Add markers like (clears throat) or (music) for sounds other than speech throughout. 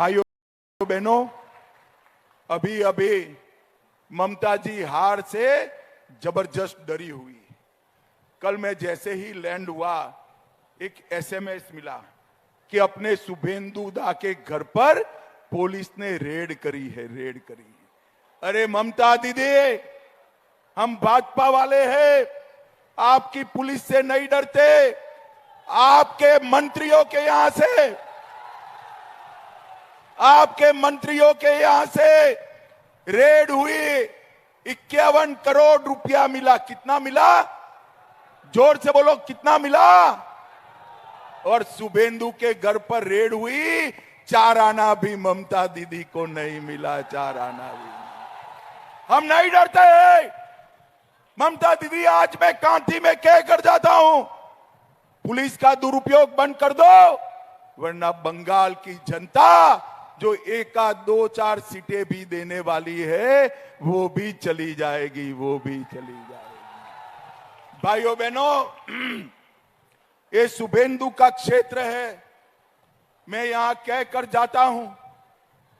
भाइयों, बहनों, अभी अभी ममता जी हार से ज़बरदस्त डरी हुई। कल मैं जैसे ही लैंड हुआ, एक एसएमएस मिला कि अपने शुभेंदु दा के घर पर पुलिस ने रेड करी है, रेड करी है। अरे ममता दीदी, हम भाजपा वाले हैं, आपकी पुलिस से नहीं डरते, आपके मंत्रियों के यहाँ से आपके मंत्रियों के यहाँ से रेड हुई इक्यावन करोड़ रुपया मिला। कितना मिला? ज़ोर से बोलो, कितना मिला? और शुभेंदु के घर पर रेड हुई चार आना भी ममता दीदी को नहीं मिला चार आना भी। हम नहीं डरते। ममता दीदी, आज मैं कांटी में कह कर जाता हूँ। पुलिस का दुरुपयोग बंद कर दो, वरना बंगाल की जनता जो एक दो चार सीटें भी देने वाली है, वो भी चली जाएगी, वो भी चली जाएगी। भाइयों बहनों, (clears throat) ये शुभेंदु का क्षेत्र है। मैं यहाँ कह कर जाता हूँ,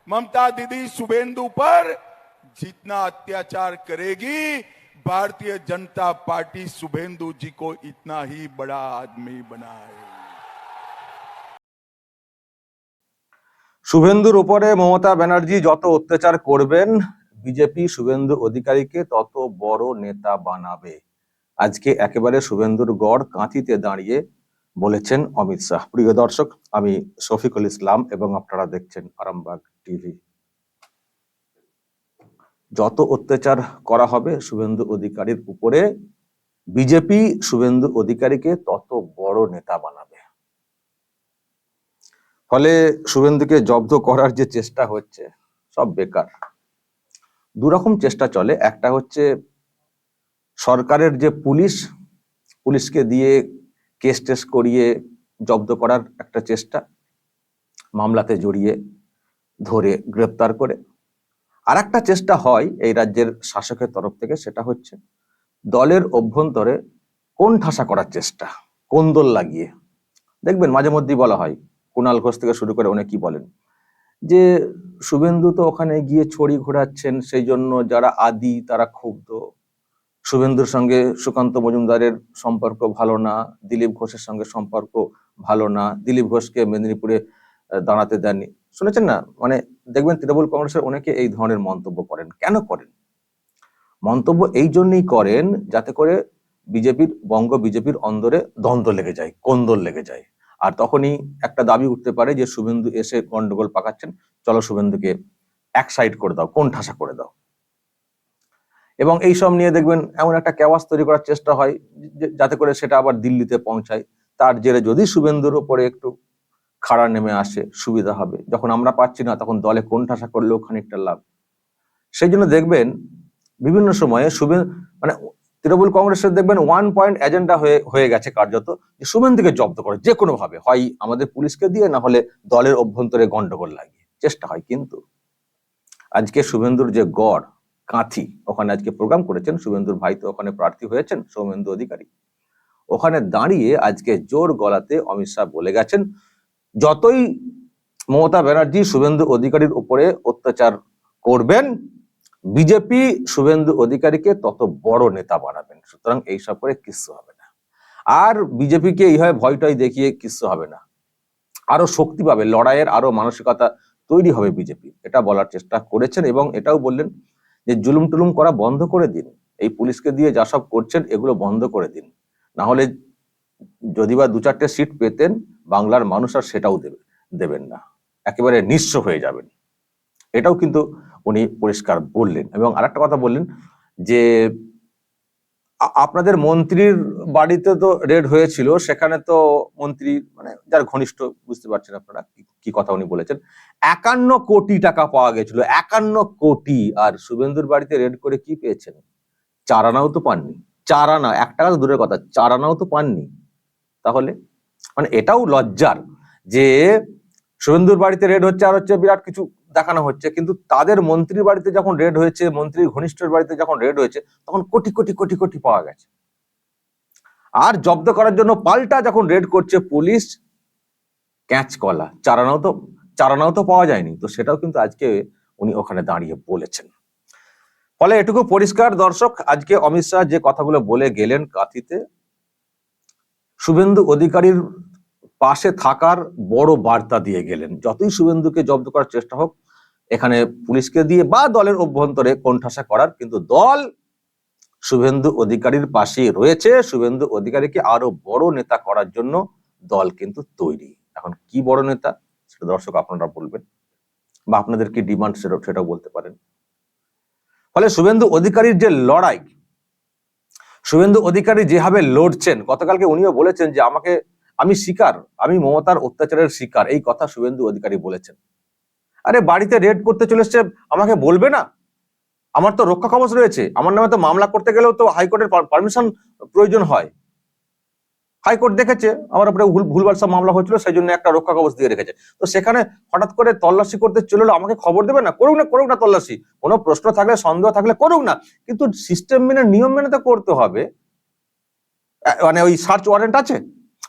ममता दीदी शुभेंदु पर जितना अत्याचार करेगी, भारतीय जनता पार्टी शुभेंदु जी को इतना ही बड़ा आदमी बनाए শুভেন্দুর উপরে মমতা ব্যানার্জি যত অত্যাচার করবেন, বিজেপি শুভেন্দু অধিকারীকে তত বড় নেতা বানাবে। আজকে একেবারে শুভেন্দুর গড় কাঁথিতে দাঁড়িয়ে বলেছেন অমিত শাহ। প্রিয় দর্শক, আমি শফিকুল ইসলাম এবং আপনারা দেখছেন আরামবাগ টিভি। যত অত্যাচার করা হবে শুভেন্দু অধিকারীর উপরে, বিজেপি শুভেন্দু অধিকারীকে তত বড় নেতা বানাবে। ফলে শুভেন্দুকে জব্দ করার যে চেষ্টা হচ্ছে, সব বেকার। দুরকম চেষ্টা চলে। একটা হচ্ছে সরকারের যে পুলিশ, পুলিশকে দিয়ে কেস টেস করিয়ে জব্দ করার একটা চেষ্টা, মামলাতে জড়িয়ে ধরে গ্রেপ্তার করে। আর একটা চেষ্টা হয় এই রাজ্যের শাসকের তরফ থেকে, সেটা হচ্ছে দলের অভ্যন্তরে কোন ঠাসা করার চেষ্টা, কোন্দল লাগিয়ে। দেখবেন মাঝে মধ্যেই বলা হয় কুণাল ঘোষ থেকে শুরু করে অনেকেই বলেন যে শুভেন্দু তো ওখানে গিয়ে ছড়ি ঘোরাচ্ছেন, সেই জন্য যারা আদি তারা ক্ষুব্ধ। শুভেন্দুর সঙ্গে সুকান্ত মজুমদারের সম্পর্ক ভালো না, দিলীপ ঘোষের সঙ্গে সম্পর্ক ভালো না, দিলীপ ঘোষকে মেদিনীপুরে দাঁড়াতে দেননি। শুনেছেন না? মানে দেখবেন তৃণমূল কংগ্রেসের অনেকে এই ধরনের মন্তব্য করেন। কেন করেন? মন্তব্য এই জন্যই করেন যাতে করে বিজেপির, বঙ্গ বিজেপির অন্দরে দ্বন্দ্ব লেগে যায়, কোন্দল লেগে যায়। আর তখনই একটা দাবি উঠতে পারে যে শুভেন্দু এসে গন্ডগোল পাকাচ্ছেন। চলো শুভেন্দুকে এক সাইড করে দাও, কোন ঠাসা করে দাও। এবং এই সব নিয়ে দেখবেন এমন একটা ক্যাওয়াস তৈরি করার চেষ্টা হয় যাতে করে সেটা আবার দিল্লিতে পৌঁছায়। তার জেরে যদি শুভেন্দুর ওপরে একটু খাড়া নেমে আসে, সুবিধা হবে। যখন আমরা পাচ্ছি না, তখন দলে কোন ঠাসা করলেও খানিকটা লাভ। সেই জন্য দেখবেন বিভিন্ন সময়ে শুভেন্দু মানে তৃণমূল কংগ্রেসের দেখবেন ওয়ান পয়েন্ট এজেন্ডা হয়ে হয়ে গেছে কার্যত যে শুভেন্দুকে জব্দ করে, যে কোনো ভাবে, হয় আমাদের পুলিশকে দিয়ে, না হলে দলের অভ্যন্তরে গন্ডগোল লাগিয়ে, চেষ্টা হয় কিন্তু। আজকে শুভেন্দুর যে গড়, কাঁথি, ওখানে আজকে প্রোগ্রাম করেছেন, শুভেন্দুর ভাই তো ওখানে প্রার্থী হয়েছেন সৌমেন্দু অধিকারী। ওখানে দাঁড়িয়ে আজকে জোর গলাতে অমিত শাহ বলে গেছেন, যতই মমতা ব্যানার্জি শুভেন্দু অধিকারীর উপরে অত্যাচার করবেন বিজেপি শুভেন্দু অধিকারীকে তত বড় নেতা বানাবেন, সুতরাং এইসব করে কিচ্ছু হবে না। আর বিজেপিকে এইভাবে ভয়টাই দেখিয়ে কিচ্ছু হবে না। আরও শক্তি পাবে, লড়াইয়ের আরও মানসিকতা তৈরি হবে বিজেপি, এটা বলার চেষ্টা করেছেন এবং এটাও বললেন যে, জুলুম টুলুম করা বন্ধ করে দিন, এই পুলিশকে দিয়ে যা সব করছেন এগুলো বন্ধ করে দিন। না হলে যদি বা দু চারটে সিট পেতেন, বাংলার মানুষ আর সেটাও দেবে, দেবেন না। একেবারে নিঃস্ব হয়ে যাবেন। এটাও কিন্তু উনি পরিষ্কার বললেন। এবং আরেকটা কথা বললেন যে আপনাদের মন্ত্রীর বাড়িতে তো রেড হয়েছিল, সেখানে তো মন্ত্রী মানে যার ঘনিষ্ঠ বুঝতে পারছেন আপনারা কি- কথা উনি বলেছেন। একান্ন কোটি টাকা পাওয়া গেছিল, একান্ন কোটি। আর শুভেন্দুর বাড়িতে রেড করে কি পেয়েছেন? চার আনাও তো পাননি। চার আনা এক টাকা দূরের কথা চার আনাও তো পাননি। তাহলে মানে এটাও লজ্জার যে, শুভেন্দুর বাড়িতে রেড হচ্ছে আর হচ্ছে বিরাট কিছু দেখানো হচ্ছে, কিন্তু তাদের মন্ত্রীর বাড়িতে যখন রেড হয়েছে, মন্ত্রীর ঘনিষ্ঠের বাড়িতে যখন রেড হয়েছে, তখন কোটি কোটি কোটি কোটি পাওয়া গেছে। আর জব্দ করার জন্য পাল্টা যখন রেড করছে পুলিশ, ক্যাচ কলা। চারানাও তো চারানাও তো পাওয়া যায়নি, তো সেটাও কিন্তু আজকে উনি ওখানে দাঁড়িয়ে বলেছেন। ফলে এটুকু পরিষ্কার দর্শক, আজকে অমিত শাহ যে কথাগুলো বলে গেলেন কাঁথিতে, শুভেন্দু অধিকারীর পাশে থাকার বড় বার্তা দিয়ে গেলেন। যতই শুভেন্দুকে জব্দ করার চেষ্টা হোক এখানে পুলিশকে দিয়ে বা দলের অভ্যন্তরে কোণঠাসা করার, কিন্তু দল শুভেন্দু অধিকারীর পাশে রয়েছে। শুভেন্দু অধিকারীকে আরও বড় নেতা করার জন্য দল কিন্তু তৈরি। এখন কি বড় নেতা? সেটা দর্শক আপনারা বলবেন বা আপনাদের কি ডিমান্ড সেটা, সেটাও বলতে পারেন। ফলে শুভেন্দু অধিকারীর যে লড়াই, শুভেন্দু অধিকারী যেভাবে লড়ছেন, গতকালকে উনিও বলেছেন যে আমাকে, আমি শিকার, আমি মমতার অত্যাচারের শিকার, এই কথা শুভেন্দু অধিকারী বলেছেন। আরে বাড়িতে রেড করতে চলে এসছে, আমাকে বলবে না? আমার তো রক্ষা কবচ রয়েছে, আমার নামে তো মামলা করতে গেলেও তো হাইকোর্টের পারমিশন প্রয়োজন হয়। হাইকোর্ট দেখেছে, আমার উপরে ভুল, ভুলভাল সব মামলা হয়েছিল সেই জন্য একটা রক্ষা কবচ দিয়ে রেখেছে। তো সেখানে হঠাৎ করে তল্লাশি করতে চলে এলো, আমাকে খবর দেবে না? করুক না করুক না তল্লাশি। কোনো প্রশ্ন থাকলে, সন্দেহ থাকলে করুক না। কিন্তু সিস্টেম মেনে, নিয়ম মেনে তো করতে হবে। মানে ওই সার্চ ওয়ারেন্ট আছে?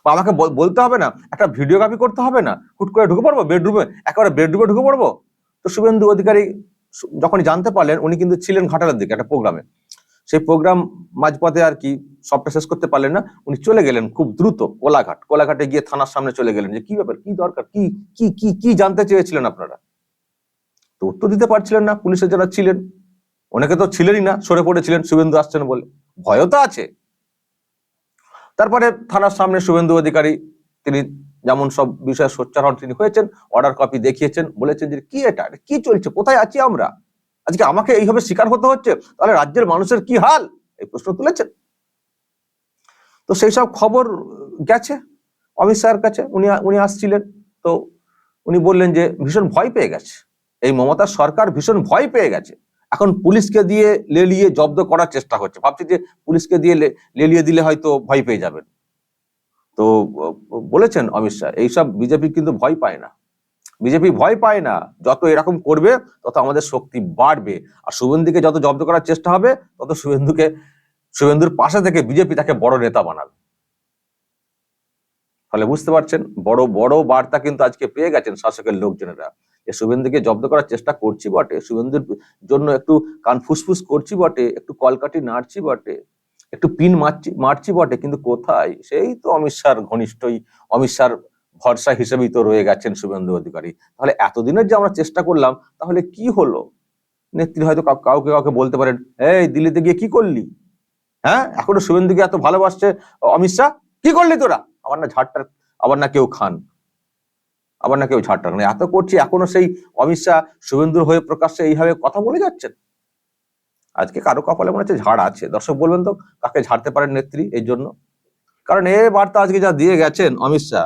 বা আমাকে বল- বলতে হবে না, একটা ভিডিওগ্রাফি করতে হবে না, হুট করে ঢুকে পড়ব, বেডরুমে, একেবারে বেডরুমে ঢুকে পড়ব? তো শুভেন্দু অধিকারী যখন জানতে পারলেন, উনি কিন্তু ছিলেন ঘাটালের দিকে একটা প্রোগ্রামে সেই প্রোগ্রাম মাঝপথে আর কি সবটা শেষ করতে পারলেন না, উনি চলে গেলেন খুব দ্রুত কোলাঘাট। কোলাঘাটে গিয়ে থানার সামনে চলে গেলেন যে, কি ব্যাপার, কি দরকার, কি কি কি কি জানতে চেয়েছিলেন আপনারা? তো উত্তর দিতে পারছিলেন না, পুলিশের যারা ছিলেন, অনেকে তো ছিলেনই না, সরে পড়েছিলেন, শুভেন্দু আসছেন বলে। ভয়ও তো আছে। তারপরে থানার সামনে শুভেন্দু অধিকারী, তিনি যেমন সব বিষয়ে সোচ্চার হন তিনি হয়েছেন অর্ডার কপি দেখিয়েছেন, বলেছেন যে কি এটা? কি চলছে? কোথায় আছি আমরা? আজকে আমাকে এইভাবে শিকার হতে হচ্ছে? তাহলে রাজ্যের মানুষের কি হাল? এই প্রশ্ন তুলেছেন। তো সেই সব খবর গেছে অমিত শাহের কাছে, উনি উনি আসছিলেন। তো উনি বললেন যে ভীষণ ভয় পেয়ে গেছে। এই মমতার সরকার ভীষণ ভয় পেয়ে গেছে। এখন পুলিশকে দিয়ে লেলিয়ে জব্দ করার চেষ্টা হচ্ছে। ভাবছি যে পুলিশকে দিয়ে লেলিয়ে দিলে হয়তো ভয় পেয়ে যাবেন। তো বলেছেন অমিত শাহ, এইসব বিজেপি কিন্তু ভয় পায় না। বিজেপি ভয় পায় না, যত এরকম করবে, তত আমাদের শক্তি বাড়বে। আর শুভেন্দুকে যত জব্দ করার চেষ্টা হবে, তত শুভেন্দুকে, শুভেন্দুর পাশে থেকে বিজেপি তাকে বড় নেতা বানাবে। ফলে বুঝতে পারছেন, বড় বড় বার্তা কিন্তু আজকে পেয়ে গেছেন শাসকের লোকজনেরা। শুভেন্দুকে জব্দ করার চেষ্টা করছি বটে। শুভেন্দুর জন্য একটু কান ফুসফুস করছি বটে, একটু কলকাটি নাড়ছি বটে, একটু পিন মারছি মারছি বটে, কিন্তু কোথায়? সেই তো অমিত শাহর ঘনিষ্ঠই, অমিত শাহর ভরসা হিসেবেই তো রয়ে গেছেন শুভেন্দু অধিকারী। তাহলে এতদিনের যে আমরা চেষ্টা করলাম, তাহলে কি হলো? নেত্রী হয়তো কাউ- কাউকে কাউকে বলতে পারেন, এই, দিল্লিতে গিয়ে কি করলি? হ্যাঁ এখনও শুভেন্দুকে এত ভালোবাসছে অমিত শাহ? কি করলি তোরা? আবার না ঝাড়টার আবার না কেউ খান। আবার না কেউ ঝাড়টা মানে এত করছি, এখনও সেই অমিত শাহ, শুভেন্দুর হয়ে প্রকাশ্যে এইভাবে কথা বলে যাচ্ছেন? আজকে কারও কপালে মনে হচ্ছে ঝাড় আছে। দর্শক বলবেন তো, কাকে ঝাড়তে পারেন নেত্রী এই জন্য? কারণ এ বার্তা আজকে যা দিয়ে গেছেন অমিত শাহ,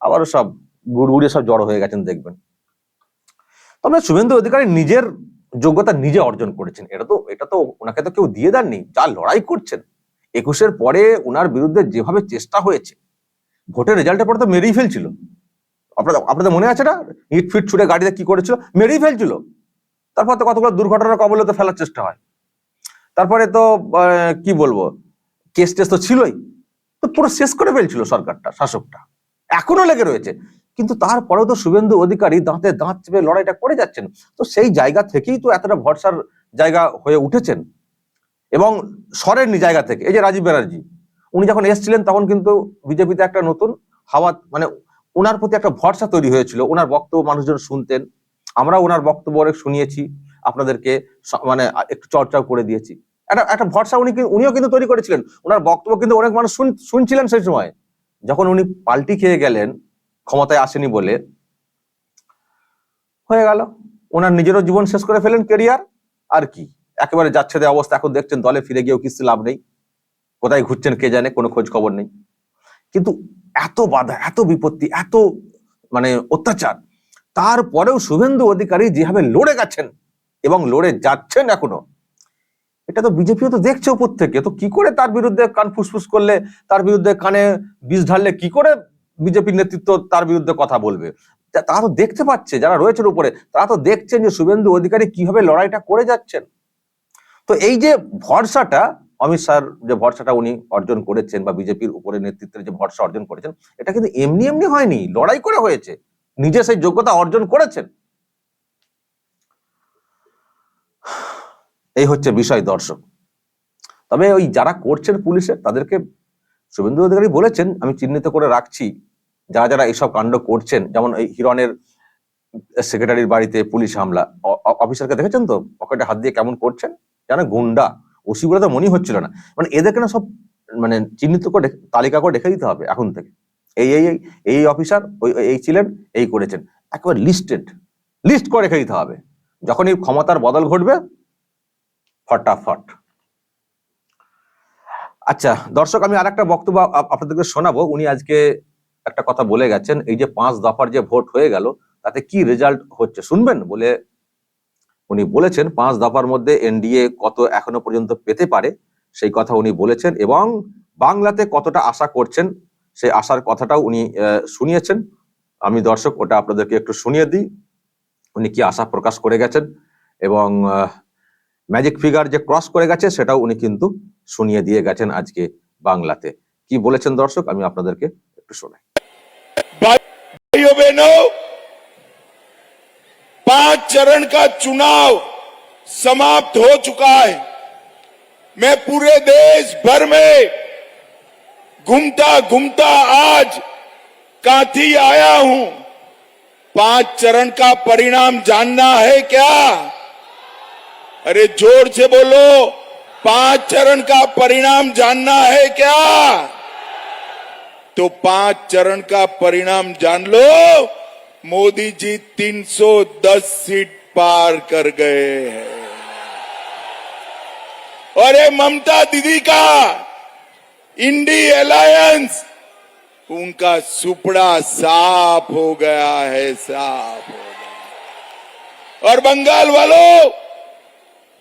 আবারও সব গুড়গুড়িয়ে সব জড়ো হয়ে গেছেন, দেখবেন। তবে শুভেন্দু অধিকারী নিজের যোগ্যতা নিজে অর্জন করেছেন। এটা তো এটা তো ওনাকে তো কেউ দিয়ে দেননি, যা লড়াই করছেন। একুশের পরে ওনার বিরুদ্ধে যেভাবে চেষ্টা হয়েছে, ভোটের রেজাল্টের পরে তো মেরেই ফেলছিল। আপনাদের আপনাদের মনে আছে না ইট ফিট ছুটে গাড়িতে কি করেছিল? মেরেই ফেলছিল। তারপর তো কতগুলো দুর্ঘটনার কবলে তো ফেলার চেষ্টা হয়। তারপরে তো কি বলব? কেস টেস তো ছিলই। তো পুরো শেষ করে ফেলছিল সরকারটা, শাসকটা। এখনও লেগে রয়েছে। কিন্তু তারপরেও তো শুভেন্দু অধিকারী দাঁতে দাঁত চেপে লড়াইটা করে যাচ্ছেন। তো সেই জায়গা থেকেই তো এতটা ভরসার জায়গা হয়ে উঠেছেন। এবং সরেননি জায়গা থেকে, এই যে রাজীব ব্যানার্জি। উনি যখন এসেছিলেন তখন কিন্তু বিজেপিতে একটা নতুন হাওয়া মানে ওনার প্রতি একটা ভরসা তৈরি হয়েছিল। ওনার বক্তব্য মানুষজন শুনতেন। আমরা ওনার বক্তব্য অনেক শুনিয়েছি, আপনাদেরকে মানে একটু চর্চাও করে দিয়েছি। একটা একটা ভরসা উনি উনিও কিন্তু তৈরি করেছিলেন। ওনার বক্তব্য কিন্তু অনেক মানুষ শুন- শুনছিলেন সেই সময়। যখন উনি পাল্টি খেয়ে গেলেন, ক্ষমতায় আসেনি বলে, হয়ে গেল। ওনার নিজেরও জীবন শেষ করে ফেলেন কেরিয়ার। আর কি? একেবারে যাচ্ছে দেওয়া অবস্থা। এখন দেখছেন দলে ফিরে গিয়েও কিছু লাভ নেই। কোথায় ঘুরছেন কে জানে? কোনো খোঁজ খবর নেই। কিন্তু এত বাধা, এত বিপত্তি, এত মানে অত্যাচার। তারপরেও শুভেন্দু অধিকারী যেভাবে লড়ে গেছেন এবং লড়ে যাচ্ছেন এখনও, এটা তো বিজেপিও তো দেখছে উপর থেকে, তো কি করে তার বিরুদ্ধে কান ফুসফুস করলে, তার বিরুদ্ধে কানে বিষ ঢাললে কি করে বিজেপির নেতৃত্ব তার বিরুদ্ধে কথা বলবে? তারা তো দেখতে পাচ্ছে, যারা রয়েছেন উপরে, তারা তো দেখছেন যে শুভেন্দু অধিকারী কীভাবে লড়াইটা করে যাচ্ছেন। তো এই যে ভরসাটা অমিত শাহর যে ভরসাটা উনি অর্জন করেছেন বা বিজেপির উপরে নেতৃত্বের যে ভরসা অর্জন করেছেন, এটা কিন্তু এমনি এমনি হয়নি, লড়াই করে হয়েছে, নিজে সেই যোগ্যতা অর্জন করেছেন। এই হচ্ছে বিষয় দর্শক। তবে ওই যারা করছেন পুলিশের তাদেরকে শুভেন্দু অধিকারী বলেছেন, আমি চিহ্নিত করে রাখছি, যারা যারা এইসব কাণ্ড করছেন, যেমন এই হিরনের সেক্রেটারির বাড়িতে পুলিশ হামলা অফিসারকে দেখেছেন তো? পকেটে হাত দিয়ে কেমন করছেন? যেন গুন্ডা। ওসি বলে তো মনেই হচ্ছিল না। মানে এদেরকে না সব মানে চিহ্নিত করে তালিকা করে রেখে দিতে হবে এখন থেকে। এই এই এই এই অফিসার, ওই এই ছিলেন, এই করেছেন। একেবারে লিস্টেড লিস্ট করে রেখে দিতে হবে। যখনই ক্ষমতার বদল ঘটবে, ফটাফট। আচ্ছা দর্শক, আমি আর একটা বক্তব্য আপনাদেরকে শোনাবো। উনি আজকে একটা কথা বলে গেছেন, এই যে পাঁচ দফার যে ভোট হয়ে গেল, তাতে কি রেজাল্ট হচ্ছে? শুনবেন বলে উনি বলেছেন পাঁচ দফার মধ্যে এনডিএ কত এখনও পর্যন্ত পেতে পারে সেই কথা উনি বলেছেন এবং বাংলাতে কতটা আশা করছেন সেই আশার কথাটাও উনি শুনিয়েছেন আমি দর্শক ওটা আপনাদেরকে একটু শুনিয়ে দিই উনি কি আশা প্রকাশ করে গেছেন এবং ম্যাজিক ফিগার যে ক্রস করে গেছে সেটাও উনি কিন্তু শুনিয়ে দিয়ে গেছেন আজকে বাংলাতে কি বলেছেন দর্শক আমি আপনাদেরকে একটু শোনাই पाँच चरण का चुनाव समाप्त हो चुका है। मैं पूरे देश भर में घूमता घूमता आज कांथी आया हूँ। पाँच चरण का परिणाम जानना है क्या? अरे ज़ोर से बोलो, पाँच चरण का परिणाम जानना है क्या? तो पाँच चरण का परिणाम जान लो। मोदी जी 310 सीट पार कर गए हैं। और ये ममता दीदी का इंडी अलायंस, उनका सुपड़ा साफ़ हो गया है, साफ़ हो गया और बंगाल वालों,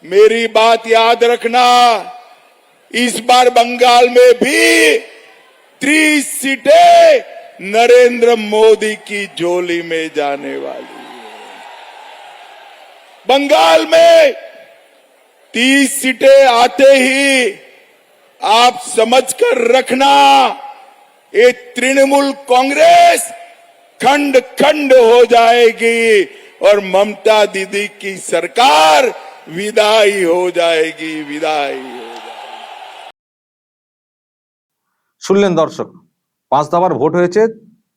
मेरी बात याद रखना, इस बार बंगाल में भी तीस सीटें नरेंद्र मोदी की झोली में जाने वाली है बंगाल में तीस सीटें आते ही आप समझकर रखना ये तृणमूल कांग्रेस खंड खंड हो जाएगी और ममता दीदी की सरकार विदाई हो जाएगी विदाई हो जाएगी শুনলেন দর্শক পাঁচ দফার ভোট হয়েছে,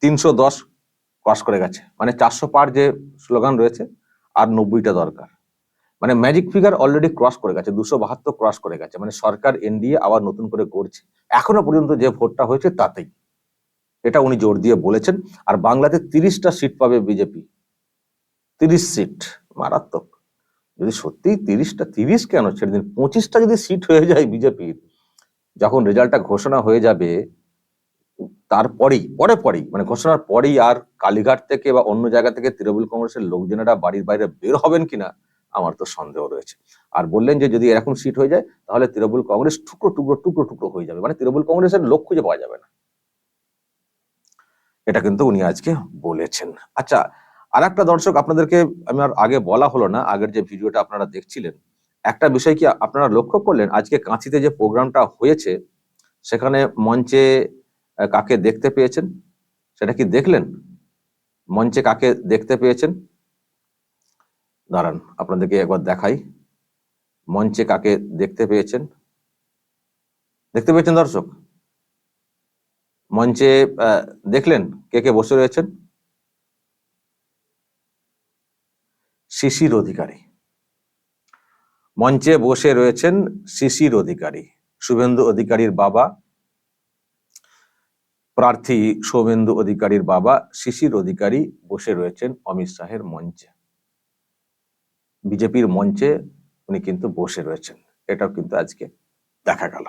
তিনশো দশ ক্রস করে গেছে। মানে চারশো পার যে স্লোগান রয়েছে, আর নব্বইটা দরকার। মানে ম্যাজিক ফিগার অলরেডি ক্রস করে গেছে, দুশো বাহাত্তর ক্রস করে গেছে। মানে সরকার, এনডিএ আবার নতুন করে করছে এখনও পর্যন্ত যে ভোটটা হয়েছে, তাতেই। এটা উনি জোর দিয়ে বলেছেন। আর বাংলাতে তিরিশটা সিট পাবে বিজেপি তিরিশ সিট মারাত্মক। যদি সত্যি তিরিশটা, তিরিশ কেন? ছেড়ে দিন পঁচিশটা যদি সিট হয়ে যায় বিজেপির যখন রেজাল্টটা ঘোষণা হয়ে যাবে তারপরেই, পরে পরেই মানে ঘোষণার পরেই আর কালীঘাট থেকে বা অন্য জায়গা থেকে তৃণমূল কংগ্রেসের লোকজনেরা বাড়ির বাইরে বের হবেন কিনা, আমার তো সন্দেহ রয়েছে। আর বললেন যে যদি এরকম সিট হয়ে যায়, তাহলে তৃণমূল কংগ্রেস টুকরো টুকরো টুকরো টুকরো হয়ে যাবে। মানে তৃণমূল কংগ্রেসের লোক খুঁজে পাওয়া যাবে না। এটা কিন্তু উনি আজকে বলেছেন। আচ্ছা আর একটা দর্শক আপনাদেরকে আমি আর আগে বলা হলো না, আগের যে ভিডিওটা আপনারা দেখছিলেন, একটা বিষয় কি আপনারা লক্ষ্য করলেন? আজকে কাঁথিতে যে প্রোগ্রামটা হয়েছে, সেখানে মঞ্চে কাকে দেখতে পেয়েছেন? সেটা কি দেখলেন? মঞ্চে কাকে দেখতে পেয়েছেন? দাঁড়ান, আপনাদেরকে একবার দেখাই। মঞ্চে কাকে দেখতে পেয়েছেন? দেখতে পেয়েছেন দর্শক? মঞ্চে দেখলেন কে কে বসে রয়েছেন? শিশির অধিকারী। মঞ্চে বসে রয়েছেন শিশির অধিকারী, শুভেন্দু অধিকারীর বাবা প্রার্থী শোভেন্দু অধিকারীর বাবা শিশির অধিকারী বসে রয়েছেন অমিত শাহের মঞ্চে। বিজেপির মঞ্চে উনি কিন্তু বসে রয়েছেন। এটাও কিন্তু আজকে দেখা গেল।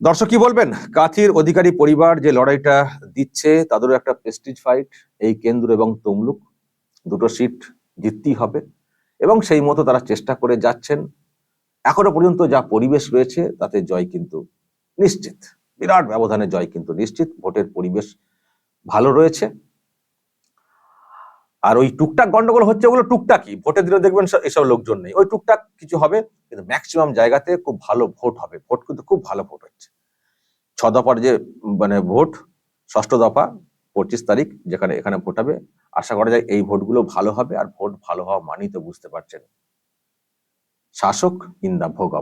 দর্শক কি বলবেন? কাথির অধিকারী পরিবার যে লড়াইটা দিচ্ছে, তাদেরও একটা প্রেস্টিজ ফাইট এই কেন্দ্র এবং তমলুক দুটো সিট জিততেই হবে এবং সেই মতো তারা চেষ্টা করে যাচ্ছেন। এখনও পর্যন্ত যা পরিবেশ রয়েছে, তাতে জয় কিন্তু নিশ্চিত। বিরাট ব্যবধানে জয় কিন্তু নিশ্চিত। ভোটের পরিবেশ ভালো রয়েছে। আর ওই টুকটাক গন্ডগোল হচ্ছে ওগুলো টুকটাকই। ভোটের দিনে দেখবেন এসব লোকজন নেই। ওই টুকটাক কিছু হবে, কিন্তু ম্যাক্সিমাম জায়গাতে খুব ভালো ভোট হবে। ভোট কিন্তু খুব ভালো ভোট হচ্ছে। ছ দফার যে মানে ভোট, ষষ্ঠ দফা, পঁচিশ তারিখ যেখানে, এখানে ভোট হবে। আশা করা যায় এই ভোটগুলো ভালো হবে আর ভোট ভালো হওয়া মানেই তো বুঝতে পারছেন। শাসক ইন দা ভোগ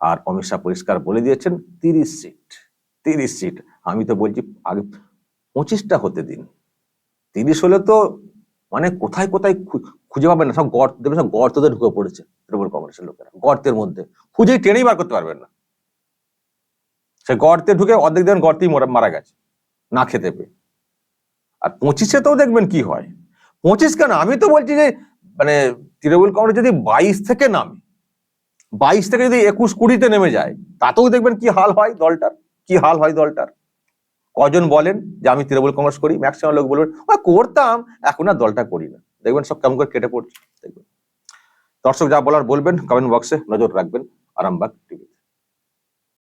আর অমিত শাহ পরিষ্কার বলে দিয়েছেন, তিরিশ সিট। তিরিশ সিট আমি তো বলছি আগে পঁচিশটা হতে দিন। তিরিশ হলে তো মানে কোথায় কোথায় খুঁজে পাবেন না, সব গর্ত দেবে সব গর্ততে ঢুকে পড়েছে তৃণমূল কংগ্রেসের লোকেরা। গর্তের মধ্যে। খুঁজেই টেনেই বার করতে পারবেন না। সে গর্তে ঢুকে অর্ধেক দিন গর্তেই মারা গেছে, না খেতে পেয়ে। আর পঁচিশে তো দেখবেন কি হয়? পঁচিশ কেন? আমি তো বলছি যে মানে তৃণমূল কংগ্রেস যদি বাইশ থেকে নামে, বাইশ থেকে যদি একুশ কুড়িতে নেমে যায়, তাতেও দেখবেন কি হাল হয় দলটার? কি হাল হয় দলটার? কজন বলেন যে আমি তৃণমূল কংগ্রেস করি? ম্যাক্সিমাম লোক বলবেন, "ওই করতাম, এখন আর দলটা করি না। দেখবেন সব কেমন করে কেটে পড়ছে, দেখবেন। দর্শক যা বলার বলবেন কমেন্ট বক্সে নজর রাখবেন, আরামবাগ টিভি।